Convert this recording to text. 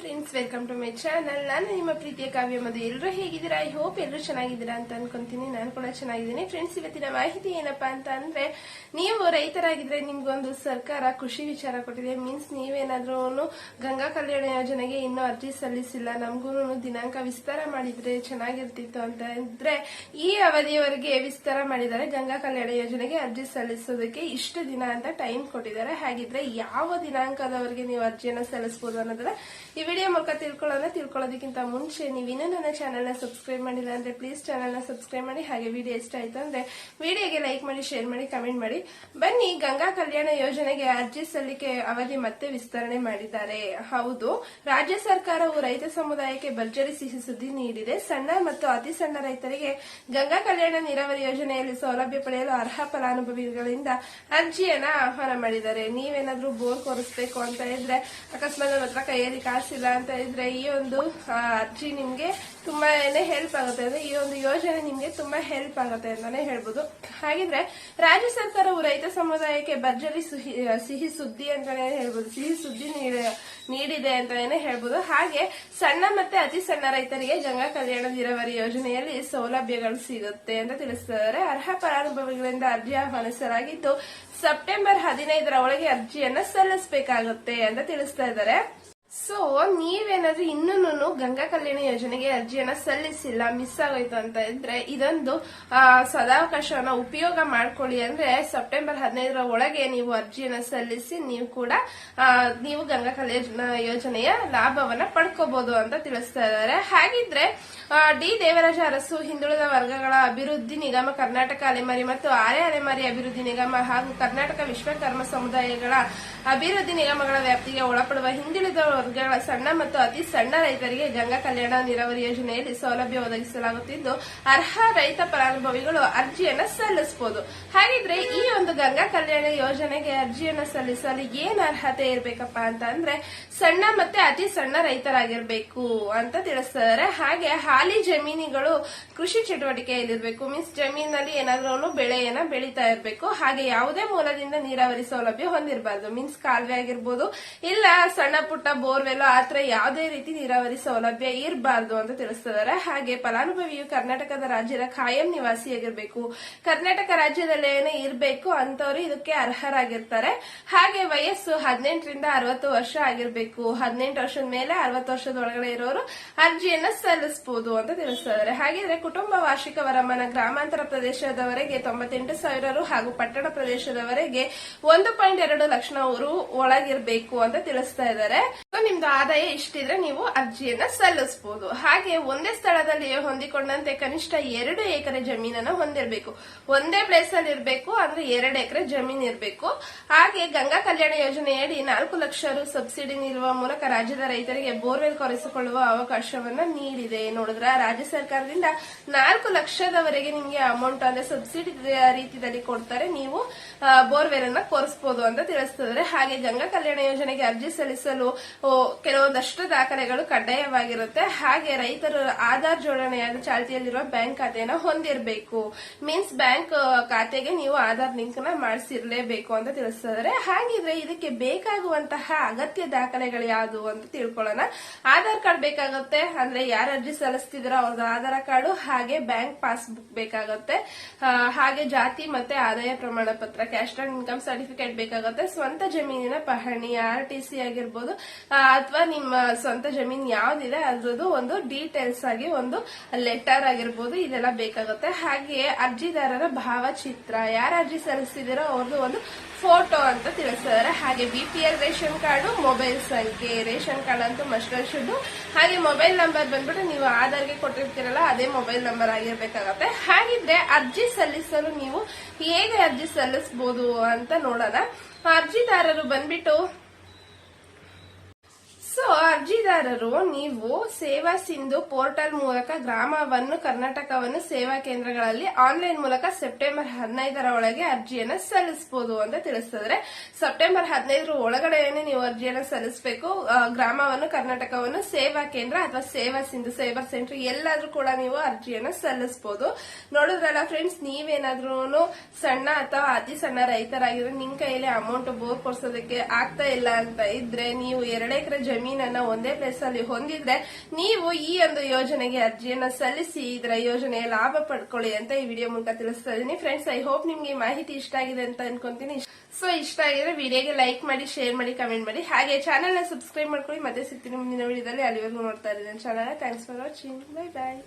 Friends welcome to my channel ನಾನು ನಿಮ್ಮ ಪ್ರೀತಿಯ ಕಾವ್ಯ ಮಧು ಎಲ್ಲರೂ ಹೇಗಿದ್ದೀರಾ? ಐ ಹೋಪ್ ಎಲ್ಲರೂ ಚೆನ್ನಾಗಿದ್ದೀರಾ ಅಂತ ಅನ್ಕೊಂತೀನಿ. ನಾನು ಕೂಡ ಚೆನ್ನಾಗಿದ್ದೀನಿ. ಫ್ರೆಂಡ್ಸ್ ಇವತ್ತಿನ ಮಾಹಿತಿ ಏನಪ್ಪಾ ಅಂತ ಅಂದ್ರೆ, ನೀವು ರೈತರಾಗಿದ್ರೆ ನಿಮ್ಗೊಂದು ಸರ್ಕಾರ, ಕೃಷಿ ವಿಚಾರ ಕೊಟ್ಟಿದೆ. ಮೀನ್ಸ್ ನೀವೇನಾದ್ರೂ ಗಂಗಾ ಕಲ್ಯಾಣ ಯೋಜನೆಗೆ ಇನ್ನೂ ಅರ್ಜಿ ಸಲ್ಲಿಸಿಲ್ಲ. ನಮಗೂ ದಿನಾಂಕ ವಿಸ್ತಾರ ಮಾಡಿದ್ರೆ ಚೆನ್ನಾಗಿರ್ತಿತ್ತು ಅಂತ ಅಂದ್ರೆ, ಈ ಅವಧಿಯವರೆಗೆ ವಿಸ್ತಾರ ಮಾಡಿದ್ದಾರೆ. ಗಂಗಾ ಕಲ್ಯಾಣ ಯೋಜನೆಗೆ ಅರ್ಜಿ ಸಲ್ಲಿಸೋದಕ್ಕೆ ಇಷ್ಟು ದಿನ ಅಂತ ಟೈಮ್ ಕೊಟ್ಟಿದ್ದಾರೆ. ಹಾಗಿದ್ರೆ ಯಾವ ದಿನಾಂಕದವರೆಗೆ ನೀವು ಅರ್ಜಿಯನ್ನು ಸಲ್ಲಿಸಬಹುದು ಅನ್ನೋದನ್ನ ವಿಡಿಯೋ ಮೂಲಕ ತಿಳ್ಕೊಳ್ಳೋಣ ತಿಳ್ಕೊಳ್ಳೋದಕ್ಕಿಂತ ಮುಂಚೆ ನೀವು ಇನ್ನೂ ನನ್ನ ಚಾನೆಲ್ನ ಸಬ್ಸ್ಕ್ರೈಬ್ ಮಾಡಿಲ್ಲ ಅಂದ್ರೆ ಪ್ಲೀಸ್ ಚಾನೆಲ್ನ ಸಬ್ಸ್ಕ್ರೈಬ್ ಮಾಡಿ. ಹಾಗೆ ವಿಡಿಯೋ ಇಷ್ಟ ಆಯ್ತು ಅಂದ್ರೆ ವಿಡಿಯೋಗೆ ಲೈಕ್ ಮಾಡಿ ಶೇರ್ ಮಾಡಿ ಕಮೆಂಟ್ ಮಾಡಿ. ಬನ್ನಿ, ಗಂಗಾ ಕಲ್ಯಾಣ ಯೋಜನೆಗೆ ಅರ್ಜಿ ಸಲ್ಲಿಕೆ ಅವಧಿ ಮತ್ತೆ ವಿಸ್ತರಣೆ ಮಾಡಿದ್ದಾರೆ. ಹೌದು, ರಾಜ್ಯ ಸರ್ಕಾರವು ರೈತ ಸಮುದಾಯಕ್ಕೆ ಭರ್ಜರಿ ಸಿಹಿ ಸುದ್ದಿ ನೀಡಿದೆ. ಸಣ್ಣ ಮತ್ತು ಅತಿ ಸಣ್ಣ ರೈತರಿಗೆ ಗಂಗಾ ಕಲ್ಯಾಣ ನೀರಾವರಿ ಯೋಜನೆಯಲ್ಲಿ ಸೌಲಭ್ಯ ಪಡೆಯಲು ಅರ್ಹ ಫಲಾನುಭವಿಗಳಿಂದ ಅರ್ಜಿಯನ್ನ ಆಹ್ವಾನ ಮಾಡಿದ್ದಾರೆ. ನೀವೇನಾದ್ರೂ ಬೋರ್ ಕೊರಿಸ್ಬೇಕು ಅಂತ ಇದ್ರೆ ಅಕಸ್ಮಾತ್ ಹತ್ರ ಕೈಯಲ್ಲಿ ಕಾಸಿಲ್ಲ ಅಂತ ಇದ್ರೆ ಈ ಒಂದು ಅರ್ಜಿ ನಿಮ್ಗೆ ತುಂಬಾನೇ ಹೆಲ್ಪ್ ಆಗುತ್ತೆ. ಅಂದ್ರೆ ಈ ಒಂದು ಯೋಜನೆ ನಿಮ್ಗೆ ತುಂಬಾ ಹೆಲ್ಪ್ ಆಗುತ್ತೆ ಅಂತಾನೆ ಹೇಳ್ಬೋದು. ಹಾಗಿದ್ರೆ ರಾಜ್ಯ ಸರ್ಕಾರವು ರೈತ ಸಮುದಾಯಕ್ಕೆ ಭರ್ಜರಿ ಸುಹಿ ಸುದ್ದಿ ಅಂತಾನೆ ಹೇಳ್ಬೋದು. ಸಿಹಿ ಸುದ್ದಿ ನೀಡಿ, ನೀಡಿದೆ ಅಂತಾನೆ ಹೇಳ್ಬೋದು. ಹಾಗೆ ಸಣ್ಣ ಮತ್ತೆ ಅತಿ ಸಣ್ಣ ರೈತರಿಗೆ ಗಂಗಾ ಕಲ್ಯಾಣ ನೀರಾವರಿ ಯೋಜನೆಯಲ್ಲಿ ಸೌಲಭ್ಯಗಳು ಸಿಗುತ್ತೆ ಅಂತ ತಿಳಿಸಿದ್ದಾರೆ. ಅರ್ಹ ಫಲಾನುಭವಿಗಳಿಂದ ಅರ್ಜಿ ಆಹ್ವಾನಿಸಲಾಗಿದ್ದು, ಸೆಪ್ಟೆಂಬರ್ ಹದಿನೈದರ ಒಳಗೆ ಅರ್ಜಿಯನ್ನ ಸಲ್ಲಿಸಬೇಕಾಗುತ್ತೆ ಅಂತ ತಿಳಿಸ್ತಾ ಇದ್ದಾರೆ. ಸೊ ನೀವೇನಾದ್ರೂ ಇನ್ನೂ ಗಂಗಾ ಕಲ್ಯಾಣ ಯೋಜನೆಗೆ ಅರ್ಜಿಯನ್ನ ಸಲ್ಲಿಸಿಲ್ಲ ಮಿಸ್ ಆಗೋಯ್ತು ಅಂತ ಇದ್ರೆ ಇದೊಂದು ಸದಾವಕಾಶವನ್ನ ಉಪಯೋಗ ಮಾಡ್ಕೊಳ್ಳಿ ಅಂದ್ರೆ ಸೆಪ್ಟೆಂಬರ್ ಹದಿನೈದರ ಒಳಗೆ ನೀವು ಅರ್ಜಿಯನ್ನ ಸಲ್ಲಿಸಿ ನೀವು ಕೂಡ ನೀವು ಗಂಗಾ ಕಲ್ಯಾಣ ಯೋಜನೆಯ ಲಾಭವನ್ನ ಪಡ್ಕೋಬಹುದು ಅಂತ ತಿಳಿಸ್ತಾ ಇದ್ದಾರೆ. ಹಾಗಿದ್ರೆ ಡಿ. ದೇವರಾಜ ಅರಸು ಹಿಂದುಳಿದ ವರ್ಗಗಳ ಅಭಿವೃದ್ಧಿ ನಿಗಮ ಕರ್ನಾಟಕ ಅಲೆಮಾರಿ ಮತ್ತು ಆರೆ ಅಲೆಮಾರಿ ಅಭಿವೃದ್ಧಿ ನಿಗಮ ಹಾಗೂ ಕರ್ನಾಟಕ ವಿಶ್ವಕರ್ಮ ಸಮುದಾಯಗಳ ಅಭಿವೃದ್ಧಿ ನಿಗಮಗಳ ವ್ಯಾಪ್ತಿಗೆ ಒಳಪಡುವ ಹಿಂದುಳಿದ ವರ್ಗಗಳ ಸಣ್ಣ ಮತ್ತು ಅತಿ ಸಣ್ಣ ರೈತರಿಗೆ ಗಂಗಾ ಕಲ್ಯಾಣ ನೀರಾವರಿ ಯೋಜನೆಯಲ್ಲಿ ಸೌಲಭ್ಯ ಒದಗಿಸಲಾಗುತ್ತಿದ್ದು, ಅರ್ಹ ರೈತ ಫಲಾನುಭವಿಗಳು ಅರ್ಜಿಯನ್ನು ಸಲ್ಲಿಸಬಹುದು. ಹಾಗಿದ್ರೆ ಈ ಒಂದು ಗಂಗಾ ಕಲ್ಯಾಣ ಯೋಜನೆಗೆ ಅರ್ಜಿಯನ್ನು ಸಲ್ಲಿಸಲು ಏನ್ ಅರ್ಹತೆ ಇರಬೇಕಪ್ಪ ಅಂತ ಅಂದ್ರೆ ಸಣ್ಣ ಮತ್ತೆ ಅತಿ ಸಣ್ಣ ರೈತರಾಗಿರ್ಬೇಕು ಅಂತ ತಿಳಿಸ್ತಾರೆ. ಹಾಗೆ ಹಾಲಿ ಜಮೀನುಗಳು ಕೃಷಿ ಚಟುವಟಿಕೆಯಲ್ಲಿರಬೇಕು. ಮೀನ್ಸ್ ಜಮೀನಲ್ಲಿ ಏನಾದ್ರೂ ಬೆಳೆಯನ್ನ ಬೆಳೀತಾ ಇರಬೇಕು. ಹಾಗೆ ಯಾವುದೇ ಮೂಲದಿಂದ ನೀರಾವರಿ ಸೌಲಭ್ಯ ಹೊಂದಿರಬಾರ್ದು. ಮೀನ್ಸ್ ಕಾಲುವೆ ಆಗಿರ್ಬೋದು, ಇಲ್ಲ ಸಣ್ಣ ಪುಟ್ಟ ಬೋರ್ವೆಲ್ ಆತರ ಯಾವುದೇ ರೀತಿ ನೀರಾವರಿ ಸೌಲಭ್ಯ ಇರಬಾರದು ಅಂತ ತಿಳಿಸ್ತಿದ್ದಾರೆ. ಹಾಗೆ ಫಲಾನುಭವಿಯು ಕರ್ನಾಟಕದ ರಾಜ್ಯದ ಕಾಯಂ ನಿವಾಸಿಯಾಗಿರ್ಬೇಕು. ಕರ್ನಾಟಕ ರಾಜ್ಯದಲ್ಲೇನೆ ಇರಬೇಕು ಅಂತವರು ಇದಕ್ಕೆ ಅರ್ಹರಾಗಿರ್ತಾರೆ. ಹಾಗೆ ವಯಸ್ಸು ಹದಿನೆಂಟರಿಂದ ಅರವತ್ತು ವರ್ಷ ಆಗಿರ್ಬೇಕು. ಹದಿನೆಂಟು ವರ್ಷದ ಮೇಲೆ ಅರವತ್ತು ವರ್ಷದ ಒಳಗಡೆ ಇರೋರು ಅರ್ಜಿಯನ್ನ ಸಲ್ಲಿಸಬಹುದು ಅಂತ ತಿಳಿಸ್ತಿದ್ದಾರೆ. ಹಾಗಿದ್ರೆ ಕುಟುಂಬ ವಾರ್ಷಿಕ ವರಮಾನ ಗ್ರಾಮಾಂತರ ಪ್ರದೇಶದವರೆಗೆ ತೊಂಬತ್ತೆಂಟು ಸಾವಿರ ಹಾಗೂ ಪಟ್ಟಣ ಪ್ರದೇಶದವರೆಗೆ ಒಂದು ಪಾಯಿಂಟ್ ಎರಡು ಲಕ್ಷ ರು ಒಳಗಿರ್ಬೇಕು ಅಂತ ತಿಳಿಸ್ತಾ ಇದ್ದಾರೆ. ನಿಮ್ದು ಆದಾಯ ಇಷ್ಟಿದ್ರೆ ನೀವು ಅರ್ಜಿಯನ್ನ ಸಲ್ಲಿಸಬಹುದು ಹಾಗೆ ಒಂದೇ ಸ್ಥಳದಲ್ಲಿ ಹೊಂದಿಕೊಂಡಂತೆ ಕನಿಷ್ಠ ಎರಡು ಎಕರೆ ಜಮೀನನ್ನು ಹೊಂದಿರಬೇಕು. ಒಂದೇ ಪ್ಲೇಸ್ ಅಲ್ಲಿ ಇರಬೇಕು, ಅಂದ್ರೆ ಎರಡು ಎಕರೆ ಜಮೀನ್ ಇರಬೇಕು. ಹಾಗೆ ಗಂಗಾ ಕಲ್ಯಾಣ ಯೋಜನೆಯಡಿ ನಾಲ್ಕು ಲಕ್ಷ ರು ಸಬ್ಸಿಡಿ ನೀಡುವ ಮೂಲಕ ರಾಜ್ಯದ ರೈತರಿಗೆ ಬೋರ್ವೆಲ್ ಕೊರೆಸಿಕೊಳ್ಳುವ ಅವಕಾಶವನ್ನ ನೀಡಿದೆ. ನೋಡಿದ್ರ ರಾಜ್ಯ ಸರ್ಕಾರದಿಂದ ನಾಲ್ಕು ಲಕ್ಷದವರೆಗೆ ನಿಮಗೆ ಅಮೌಂಟ್ ಅಂದ್ರೆ ಸಬ್ಸಿಡಿ ರೀತಿಯಲ್ಲಿ ಕೊಡ್ತಾರೆ. ನೀವು ಬೋರ್ವೆಲ್ ಅನ್ನ ಕೊರಿಸಬಹುದು ಅಂತ ತಿಳಿಸ್ತದೆ ಹಾಗೆ ಗಂಗಾ ಕಲ್ಯಾಣ ಯೋಜನೆಗೆ ಅರ್ಜಿ ಸಲ್ಲಿಸಲು ಕೆಲವೊಂದಷ್ಟು ಕೆಲವೊಂದಷ್ಟು ದಾಖಲೆಗಳು ಕಡ್ಡಾಯವಾಗಿರುತ್ತೆ. ಹಾಗೆ ರೈತರು ಆಧಾರ್ ಜೋಡಣೆಯಾದ ಚಾಲ್ತಿಯಲ್ಲಿರುವ ಬ್ಯಾಂಕ್ ಖಾತೆಯನ್ನು ಹೊಂದಿರಬೇಕು. ಮೀನ್ಸ್ ಬ್ಯಾಂಕ್ ಖಾತೆಗೆ ನೀವು ಆಧಾರ್ ಲಿಂಕ್ನ ಮಾಡಿಸಿರ್ಲೇಬೇಕು ಅಂತ ತಿಳಿಸ್ತಿದ್ದಾರೆ ಹಾಗಿದ್ರೆ ಇದಕ್ಕೆ ಬೇಕಾಗುವಂತಹ ಅಗತ್ಯ ದಾಖಲೆಗಳು ಯಾವುದು ಅಂತ ತಿಳ್ಕೊಳ್ಳೋಣ. ಆಧಾರ್ ಕಾರ್ಡ್ ಬೇಕಾಗುತ್ತೆ, ಅಂದ್ರೆ ಯಾರು ಅರ್ಜಿ ಸಲ್ಲಿಸ್ತಿದಾರೋ ಅವ್ರದ್ದು ಆಧಾರ್ ಕಾರ್ಡು, ಹಾಗೆ ಬ್ಯಾಂಕ್ ಪಾಸ್ಬುಕ್ ಬೇಕಾಗುತ್ತೆ. ಹಾಗೆ ಜಾತಿ ಮತ್ತೆ ಆದಾಯ ಪ್ರಮಾಣ ಪತ್ರ, ಕ್ಯಾಶ್ ಅಂಡ್ ಇನ್ಕಮ್ ಸರ್ಟಿಫಿಕೇಟ್ ಬೇಕಾಗುತ್ತೆ. ಸ್ವಂತ ಜಮೀನಿನ ಪಹಣಿ, ಆರ್ ಟಿ ಸಿ ಆಗಿರ್ಬೋದು ಅಥವಾ ನಿಮ್ಮ ಸ್ವಂತ ಜಮೀನ್ ಯಾವ್ದಿದೆ ಅದ್ರದ್ದು ಒಂದು ಡೀಟೇಲ್ಸ್ ಆಗಿ ಒಂದು ಲೆಟರ್ ಆಗಿರ್ಬೋದು, ಇದೆಲ್ಲ ಬೇಕಾಗುತ್ತೆ. ಹಾಗೆ ಅರ್ಜಿದಾರರ ಭಾವಚಿತ್ರ, ಯಾರು ಅರ್ಜಿ ಸಲ್ಲಿಸಿದಿರೋ ಅವ್ರದ್ದು ಒಂದು ಫೋಟೋ ಅಂತ ತಿಳಿಸಿದ್ದಾರೆ ಹಾಗೆ B P L ration card mobile ಸಂಖ್ಯೆ, ರೇಷನ್ ಕಾರ್ಡ್ ಅಂತೂ ಮಸ್ಟ್ ಹಾಗೆ ಮೊಬೈಲ್ ನಂಬರ್ ಬಂದ್ಬಿಟ್ಟು ನೀವು ಆಧಾರ್ಗೆ ಕೊಟ್ಟಿರ್ತೀರಲ್ಲ, ಅದೇ ಮೊಬೈಲ್ ನಂಬರ್ ಆಗಿರ್ಬೇಕಾಗತ್ತೆ. ಹಾಗಿದ್ರೆ ಅರ್ಜಿ ಸಲ್ಲಿಸಲು ನೀವು ಹೇಗೆ ಅರ್ಜಿ ಸಲ್ಲಿಸಬಹುದು ಅಂತ ನೋಡೋಣ. ಅರ್ಜಿದಾರರು ಬಂದ್ಬಿಟ್ಟು ಸೊ, ಅರ್ಜಿದಾರರು, ನೀವು ಸೇವಾ ಸಿಂಧು ಪೋರ್ಟಲ್ ಮೂಲಕ ಗ್ರಾಮವನ್ನು, ಕರ್ನಾಟಕವನ್ನು ಸೇವಾ ಕೇಂದ್ರಗಳಲ್ಲಿ ಆನ್ಲೈನ್ ಮೂಲಕ ಸೆಪ್ಟೆಂಬರ್ ಹದಿನೈದರ ಒಳಗೆ ಅರ್ಜಿಯನ್ನು ಸಲ್ಲಿಸಬಹುದು ಅಂತ ತಿಳಿಸಿದ್ರೆ, ಸೆಪ್ಟೆಂಬರ್ ಹದಿನೈದರ ಒಳಗಡೆಯೇ ನೀವು ಅರ್ಜಿಯನ್ನು ಸಲ್ಲಿಸಬೇಕು. ಗ್ರಾಮವನ್ನು, ಕರ್ನಾಟಕವನ್ನು ಸೇವಾ ಕೇಂದ್ರ ಅಥವಾ ಸೇವಾ ಸಿಂಧು ಸೇವಾ ಸೆಂಟರ್ ಎಲ್ಲಾದ್ರೂ ಕೂಡ ನೀವು ಅರ್ಜಿಯನ್ನು ಸಲ್ಲಿಸಬಹುದು ನೋಡಿದ್ರಲ್ಲ ಫ್ರೆಂಡ್ಸ್ ನೀವೇನಾದ್ರೂ ಸಣ್ಣ ಅಥವಾ ಅತಿ ಸಣ್ಣ ರೈತರಾಗಿದ್ರೆ ನಿಮ್ ಕೈಯಲ್ಲಿ ಅಮೌಂಟ್ ಬೋರ್ ಕೊಡ್ಸೋದಕ್ಕೆ ಆಗ್ತಾ ಇಲ್ಲ ಅಂತ ಇದ್ರೆ, ನೀವು ಎರಡು ಎಕರೆ ಜಮೀನನ್ನ ಒಂದೇ ಪ್ಲೇಸ್ ಅಲ್ಲಿ ಹೊಂದಿದ್ರೆ ನೀವು ಈ ಒಂದು ಯೋಜನೆಗೆ ಅರ್ಜಿಯನ್ನ ಸಲ್ಲಿಸಿ, ಇದರ ಯೋಜನೆಯ ಲಾಭ ಪಡ್ಕೊಳ್ಳಿ ಅಂತ ಈ ವಿಡಿಯೋ ಮೂಲಕ ತಿಳಿಸ್ತಾ ಇದೀನಿ ಫ್ರೆಂಡ್ಸ್ ಐ ಹೋಪ್ ನಿಮ್ಗೆ ಮಾಹಿತಿ ಇಷ್ಟ ಆಗಿದೆ ಅಂತ ಅನ್ಕೊಂತೀನಿ. ಸೊ ಇಷ್ಟ ಆಗಿದ್ರೆ ವಿಡಿಯೋಗೆ ಲೈಕ್ ಮಾಡಿ ಶೇರ್ ಮಾಡಿ ಕಮೆಂಟ್ ಮಾಡಿ. ಹಾಗೆ ಚಾನೆಲ್ನ ಸಬ್ಸ್ಕ್ರೈಬ್ ಮಾಡ್ಕೊಳ್ಳಿ. ಮತ್ತೆ ಸಿಗ್ತೀನಿ ಮುಂದಿನ ವಿಡಿಯೋದಲ್ಲಿ ಅಲ್ಲಿವರೆಗೂ ನೋಡ್ತಾ ಇದ್ದೀನಿ channel thanks for watching bye bye